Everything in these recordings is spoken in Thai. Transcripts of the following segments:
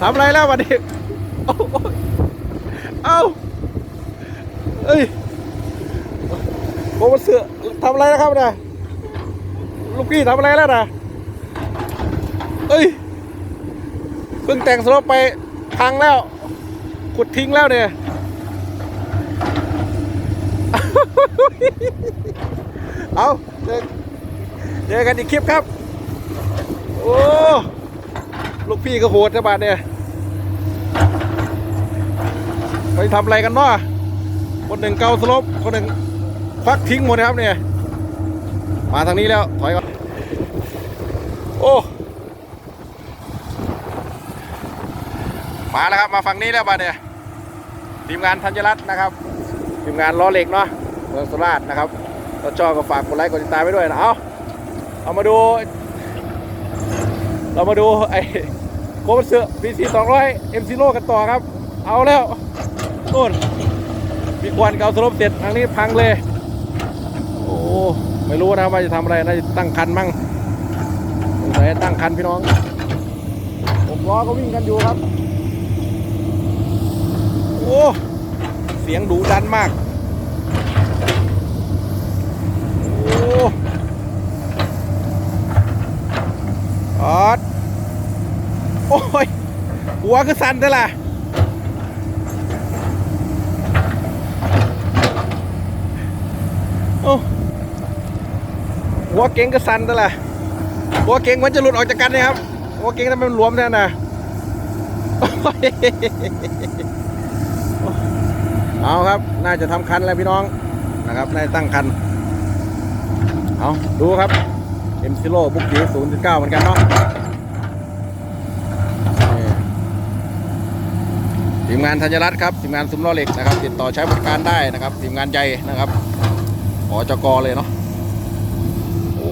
ทำอะไรแล้ววันนี้โอ้โหเอาเอ้ยโอ้มาเสือทำอะไรนะครับนะลูกพี่ทำอะไรแล้วนะเอ้ยเพิ่งแต่งสลบไปพังแล้วขุดทิ้งแล้วเนี่ยเอาเจอเจอกันอีกคลิปครับ โอ้ ลูกพี่ก็โหดนะบาดเนี่ยไปทำอะไรกันเนาะคนหนึ่งเกาสลบคนหนึ่งควักทิ้งหมดนะครับเนี่ย มาทางนี้แล้ว ถอยก่อน โอ้ มาแล้วครับ มาฝั่งนี้แล้วบาดเนี่ย ทีมงานธัญรัตน์นะครับ ทีมงานล้อเหล็กเนาะเมืองสุราษฎร์นะครับก็ชอบก็ฝากกดไลค์กดติดตามไว้ด้วยนะ เอาเอามาดู เรามาดูไอ้โคมเสือ PC 200 M Zero กันต่อครับ เอาแล้วนู่นมีควันเกาสลบเสร็จทางนี้พังเลย โอ้ไม่รู้นะว่าจะทำอะไรน่าจะตั้งคันมั่งสงสัยตั้งคันพี่น้องผมล้อก็วิ่งกันอยู่ครับ โอ้เสียงดุดันมาก โอ้ ออดโอ้ย หัวคือสั่นแต่ละโอ้หัวเก่งก็สั่นแต่ละหัวเก่งมันจะหลุดออกจากกันนี่ยครับหัวเก่งทำไมมันหลวมแท้น่ะเอาครับ น่าจะทำคันแล้วพี่น้องนะครับ น่าจะตั้งคัน เอาดูครับ M Zero บุกจี0.9เหมือนกันเนาะทีมงานธัญรัตน์ครับทีมงานซุ้มล้อเหล็กนะครับ ติดต่อใช้บริการได้นะครับทีมงานใหญ่นะครับหอจกเลยเนาะโอ้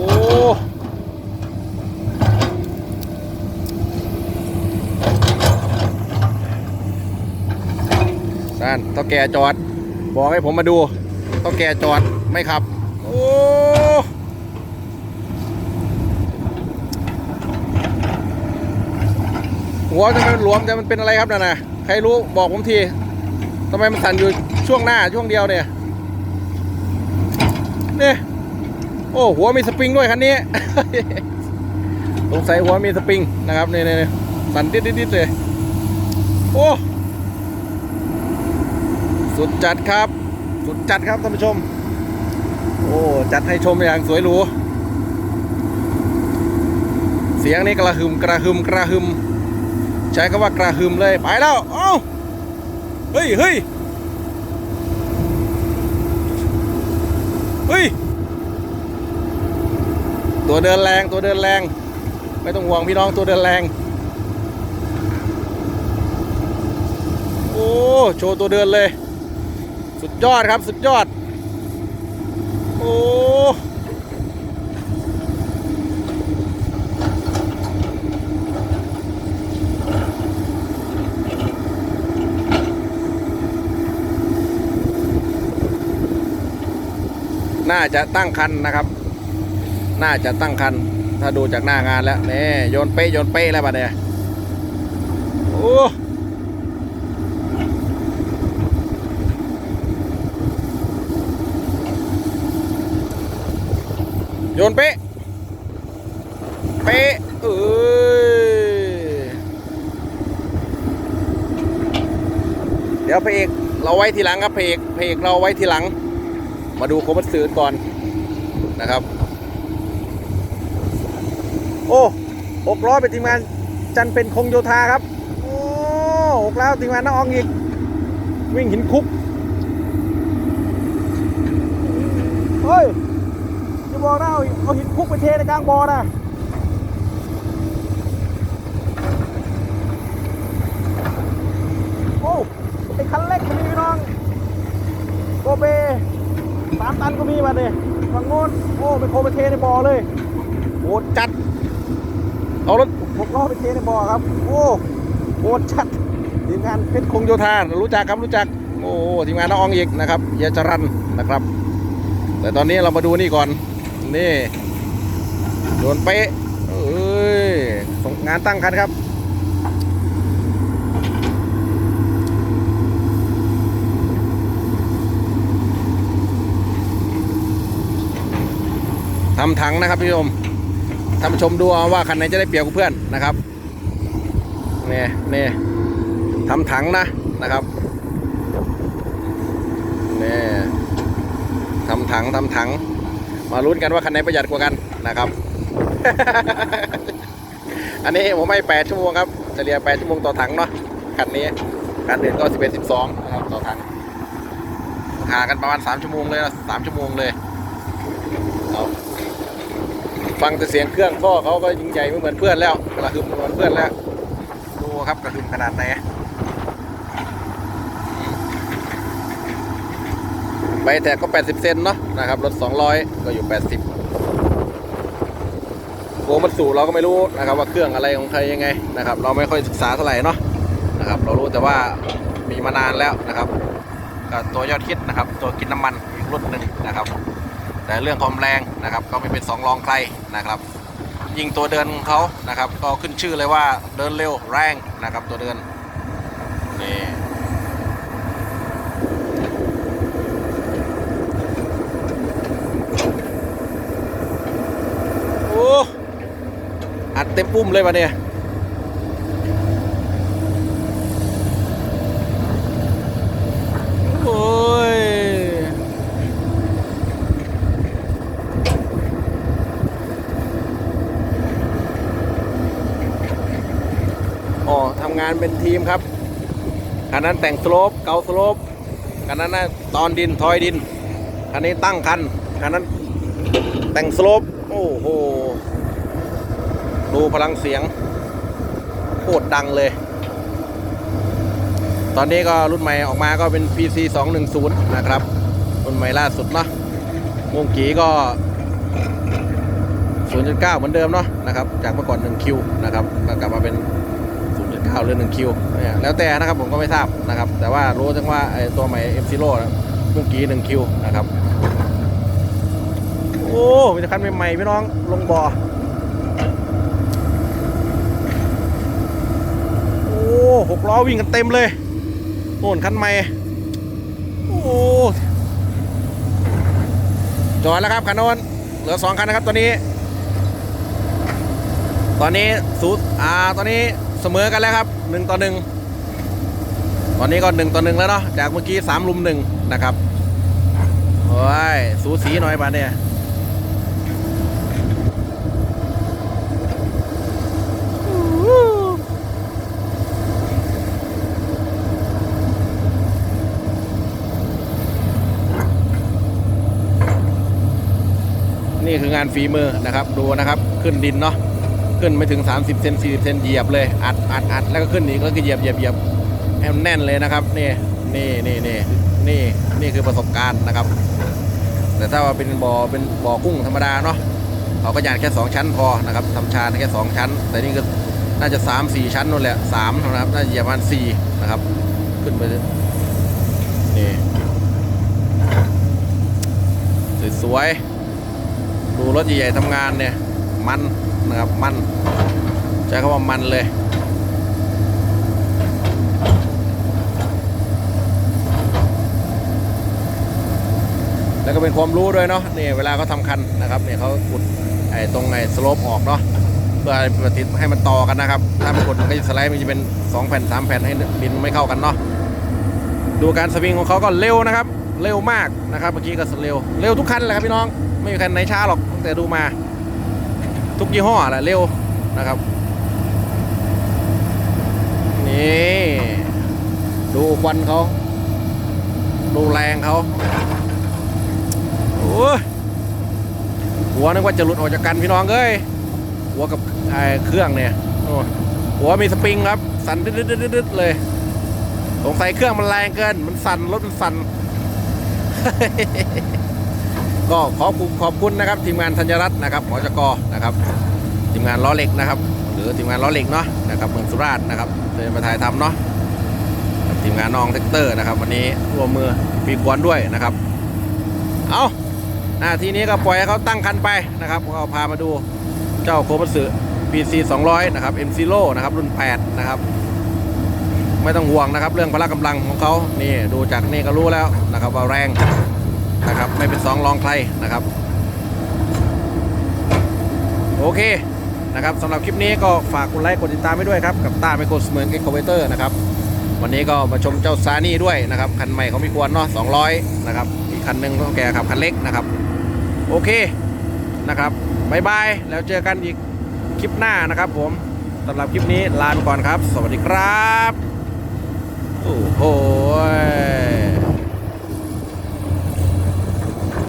นั่นเท่าแก่จอด บอกให้ผมมาดูเท่าแก่จอดไม่ขับ โอ้ หัวทำไมมันหลวมแต่มันเป็นอะไรครับนั่นนะใครรู้บอกผมทีทำไมมันสั่นอยู่ช่วงหน้าช่วงเดียวเนี่ยเนี่ยโอ้หัวมีสปริงด้วยคันนี้สงสัยหัวมีสปริงนะครับเนี่ยเนี่ยสั่นดิดๆเลยโอ้สุดจัดครับ สุดจัดครับท่านผู้ชม โอ้จัดให้ชมอย่างสวยหรูเสียงนี้กระหึมกระหึมกระหึม ใช้คำว่ากระหึมเลยไปแล้วเอ้าเฮ้ยเฮ้ยเฮ้ยตัวเดินแรงตัวเดินแรง ไม่ต้องห่วงพี่น้องตัวเดินแรง โอ้โชว์ตัวเดินเลย สุดยอดครับสุดยอด โอ้ น่าจะตั้งคันนะครับ น่าจะตั้งคัน ถ้าดูจากหน้างานแล้วนี่โยนเป๊ะโยนเป๊ะแล้วบัดเนี่ยโอ้โยนเป๊ะ เป๊ะเอ้ย เดี๋ยวพเอกเราไว้ทีหลังครับพเอกพเอกเราไว้ทีหลัง มาดูโคมัตสึก่อนนะครับ โอ้หกล้อเป็นทีมงานจันเป็นคงโยธาครับ โอ้หกล้อทีมงานน้าอองอีก วิ่งหินคุกเฮ้ยจะบอกนะเอาเอาหินคุกไปเทในกลางบ่อนะโอ้ไอคันเล็กคันนี้พี่น้อง โกเบสามตันก็มีมาเนี่ยฝั่งโน้นโอ้ไปโคไปเทในบ่อเลยโหดจัด เอารถหกล้อไปเทในบ่อครับ โอ้โหดจัดทีมงานเพชรคงโยธารู้จักครับรู้จัก โอ้ทีมงานน้องอองอีกนะครับเฮียจรันนะครับ แต่ตอนนี้เรามาดูนี่ก่อน นี่โดนเป๊ะเอ้ยส่งงานตั้งคันครับ ทำถังนะครับพี่ชมท่านผู้ชมดูว่าคันไหนจะได้เปรียบกับเพื่อนนะครับเนี่ยเนี่ยทำถังนะนะครับเนี่ยทำถังทำถัง มาลุ้นกันว่าคันไหนประหยัดกว่ากันนะครับ อันนี้ผมให้ 8 ชั่วโมงครับเฉลี่ย 8 ชั่วโมงต่อถังเนาะคันนี้คันอื่นก็ 11 12นะครับต่อถังห่างกันประมาณ 3 ชั่วโมงเลยนะ3ชั่วโมงเลยเอา ฟังแต่เสียงเครื่องท่อเขาก็ยิงใหญ่ไม่เหมือนเพื่อนแล้วกระหึ่มเหมือนเพื่อนแล้วดูครับกระหึ่มขนาดไหนใบแตกก็ 80 เซนเนาะนะครับรถ 200 ก็อยู่ 80โวมันสูเราก็ไม่รู้นะครับว่าเครื่องอะไรของใครยังไงนะครับ เราไม่ค่อยศึกษาเท่าไหร่เนาะนะครับ เรารู้แต่ว่ามีมานานแล้วนะครับตัว ยอดฮิตนะครับ ตัวกินน้ำมันอีกรุ่นหนึ่งนะครับ แต่เรื่องความแรงนะครับก็ไม่เป็นสองรองใครนะครับ ยิงตัวเดินของเขานะครับ ก็ขึ้นชื่อเลยว่าเดินเร็วแรงนะครับตัวเดินนี่อัดเต็มปุ้มเลยมาเนี่ย โอ้ย อ๋อทำงานเป็นทีมครับคันนั้นแต่งสโลปเกาสโลปคันนั้นนะตอนดินทอยดินคันนี้ตั้งคันคันนั้นแต่งสโลปโอ้โหดูพลังเสียงโคตรดังเลย ตอนนี้ก็รุ่นใหม่ออกมาก็เป็น PC 210 นะครับ รุ่นใหม่ล่าสุดเนาะวงกีก็ 0.9 เหมือนเดิมเนาะนะครับ จากเมื่อก่อน 1 คิวนะครับก็กลับมาเป็น 0.9หรือ 1 คิวเนี่ยแล้วแต่นะครับผมก็ไม่ทราบนะครับ แต่ว่ารู้จังว่าไอ้ตัวใหม่ M0 นะวงกี1คิวนะครับ โอ้มีคันใหม่ๆพี่น้องลงบ่อโอ้หกล้อวิ่งกันเต็มเลยโน่นคันใหม่ โอ้จอดแล้วครับคันโน้นเหลือสองคันนะครับตอนนี้ ตอนนี้สูอ่า ตอนนี้ เสมอกันแล้วครับหนึ่งต่อหนึ่งตอนนี้ก็หนึ่งต่อหนึ่งแล้วเนาะจากเมื่อกี้สามลุมหนึ่งนะครับโอ้ยสูสีหน่อยบาเนี่ยนี่คืองานฝีมือนะครับดูนะครับขึ้นดินเนาะ ขึ้นไม่ถึง 30เซน40เซนเหยียบเลยอัดอัดอัดแล้วก็ขึ้นอีกแล้วก็เหยียบเหยียบเหยียบให้มันแน่นเลยนะครับนี่นี่นี่นี่นี่นี่คือประสบการณ์นะครับ แต่ถ้าว่าเป็นบ่อเป็นบ่อกุ้งธรรมดาเนาะเขาก็หยาดแค่ 2 ชั้นพอนะครับทำชานแค่ 2 ชั้น แต่นี่ก็น่าจะ 3 4 ชั้นนู่นแหละ3นะครับน่าจะประมาณ4นะครับ ขึ้นไปนี่สวยๆดูรถใหญ่ๆทำงานเนี่ยมัน นะครับมันใช้คำว่ามันเลยแล้วก็เป็นความรู้ด้วยเนาะนี่เวลาเขาทำคันนะครับเนี่ยเขาขุดไอ้ตรงไอ้สโลปออกเนาะเพื่อให้ประติดให้มันต่อกันนะครับ ถ้ามันกดมันก็จะสไลด์มันจะเป็น 2 แผ่น 3 แผ่นให้ดินไม่เข้ากันเนาะดูการสวิงของเขาก็เร็วนะครับ เร็วมากนะครับเมื่อกี้ก็เร็วเร็วทุกคันเลยครับพี่น้องไม่มีคันไหนช้าหรอกตั้งแต่ดูมา ทุกยี่ห้อแหละเร็วนะครับ นี่ ดูควันเขา ดูแรงเขาโอ้ยหัวนึกว่าจะหลุดออกจากกันพี่น้องเอ้ยหัวกับไอ้เครื่องเนี่ยโอ้หัวมีสปริงครับ สั่นดึดๆๆเลยสงสัยเครื่องมันแรงเกิน มันสั่นรถมันสั่น ก็ขอขอบคุณนะครับ ทีมงานธัญรัตน์นะครับหมอจกนะครับ ทีมงานล้อเหล็กนะครับ หรือทีมงานล้อเหล็กเนาะนะครับเมืองสุราษฎร์นะครับเดินมาถ่ายทำเนาะทีมงานน้องเทคเตอร์นะครับ วันนี้ร่วมมือปีกวนด้วยนะครับ เอาหน้าทีนี้ก็ปล่อยให้เขาตั้งคันไปนะครับก็พามาดูเจ้าโคบัสึ PC 200 นะครับ M Zero นะครับ รุ่น 8 นะครับ ไม่ต้องห่วงนะครับ เรื่องพละกำลังของเขานี่ดูจากนี่ก็รู้แล้วนะครับว่าแรง นะครับ ไม่เป็นสองรองใครนะครับ โอเคนะครับสำหรับคลิปนี้ก็ฝากกดไลค์กดติดตามไว้ด้วยครับ กับต้าไมโครสเมิร์นเอ็กโคเวเตอร์นะครับ วันนี้ก็มาชมเจ้าซานี่ด้วยนะครับ คันใหม่เขาไม่ควรเนาะ200 นะครับ อีกคันหนึ่งต้องแกขับคันเล็กนะครับ โอเคนะครับบายบาย แล้วเจอกันอีกคลิปหน้านะครับผมสำหรับคลิปนี้ลาไปก่อนครับ สวัสดีครับ โอ้โห